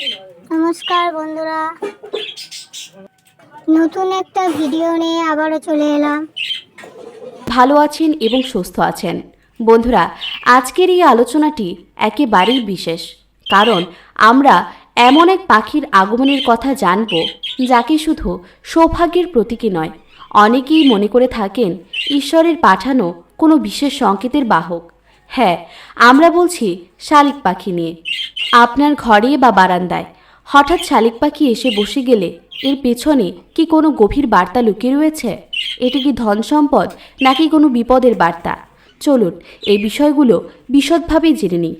নমস্কার বন্ধুরা। নতুন একটা ভিডিও নিয়ে আবারও চলে এলাম। ভালো আছেন এবং সুস্থ আছেন। বন্ধুরা, আজকের এই আলোচনাটি একেবারেই বিশেষ। কারণ আমরা এমন এক পাখির আগমনের কথা জানব, যাকে শুধু সৌভাগ্যের প্রতীকী নয়, অনেকেই মনে করে থাকেন ঈশ্বরের পাঠানো কোনো বিশেষ সংকেতের বাহক। হ্যাঁ আমরা বলছি শালিক পাখি নিয়ে। আপনার ঘরে বা বারান্দায়। হঠাৎ শালিক পাখি এসে বসে গেলে, এর পেছনে কি কোনো গভীর বার্তা লুকিয়ে রয়েছে? এটি কি ধন সম্পদ, নাকি কোনো বিপদের বার্তা? চলুন, এই বিষয়গুলো বিশদভাবে জেনে নিই।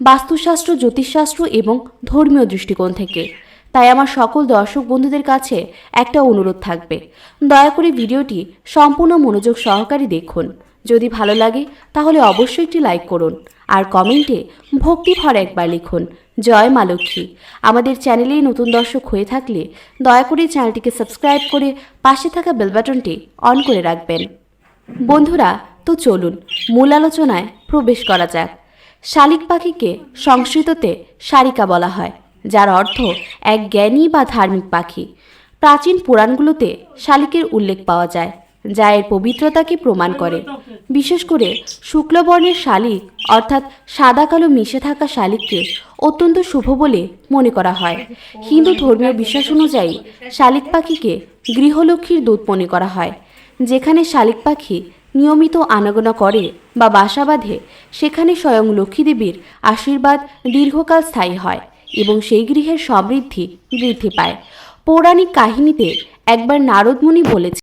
বাস্তুশাস্ত্র, জ্যোতিষশাস্ত্র এবং ধর্মীয় দৃষ্টিকোণ থেকে। তাই আমার সকল দর্শক বন্ধুদের কাছে একটা অনুরোধ থাকবে। দয়া করে ভিডিওটি সম্পূর্ণ মনোযোগ সহকারে দেখুন। যদি ভালো লাগে, তাহলে অবশ্যই একটি লাইক করুন। আর কমেন্টে ভক্তি ভরা একবার লিখুন, জয় মা লক্ষ্মী। আমাদের চ্যানেলেই নতুন দর্শক হয়ে থাকলে দয়া করে চ্যানেলটিকে সাবস্ক্রাইব করে পাশে থাকা বেল বাটনটি অন করে রাখবেন। বন্ধুরা, তো চলুন মূল আলোচনায় প্রবেশ করা যাক। শালিক পাখিকে সংস্কৃততে শারিকা বলা হয়, যার অর্থ এক জ্ঞানী বা ধার্মিক পাখি। প্রাচীন পুরাণগুলোতে শালিকের উল্লেখ পাওয়া যায়। যা এর পবিত্রতাকে প্রমাণ করে। বিশেষ করে শুক্লবর্ণের শালিক, অর্থাৎ সাদা কালো মিশে থাকা শালিককে অত্যন্ত শুভ বলে মনে করা হয়। হিন্দু ধর্মীয় বিশ্বাস অনুযায়ী শালিক পাখিকে গৃহলক্ষ্মীর দূত মনে করা হয়, যেখানে শালিক পাখি নিয়মিত আনাগোনা করে বা বাসা বাঁধে, সেখানে স্বয়ং লক্ষ্মী দেবীর আশীর্বাদ দীর্ঘকাল স্থায়ী হয় এবং সেই গৃহের সমৃদ্ধি বৃদ্ধি পায়। পৌরাণিক কাহিনীতে একবার নারদমুনি বলেছে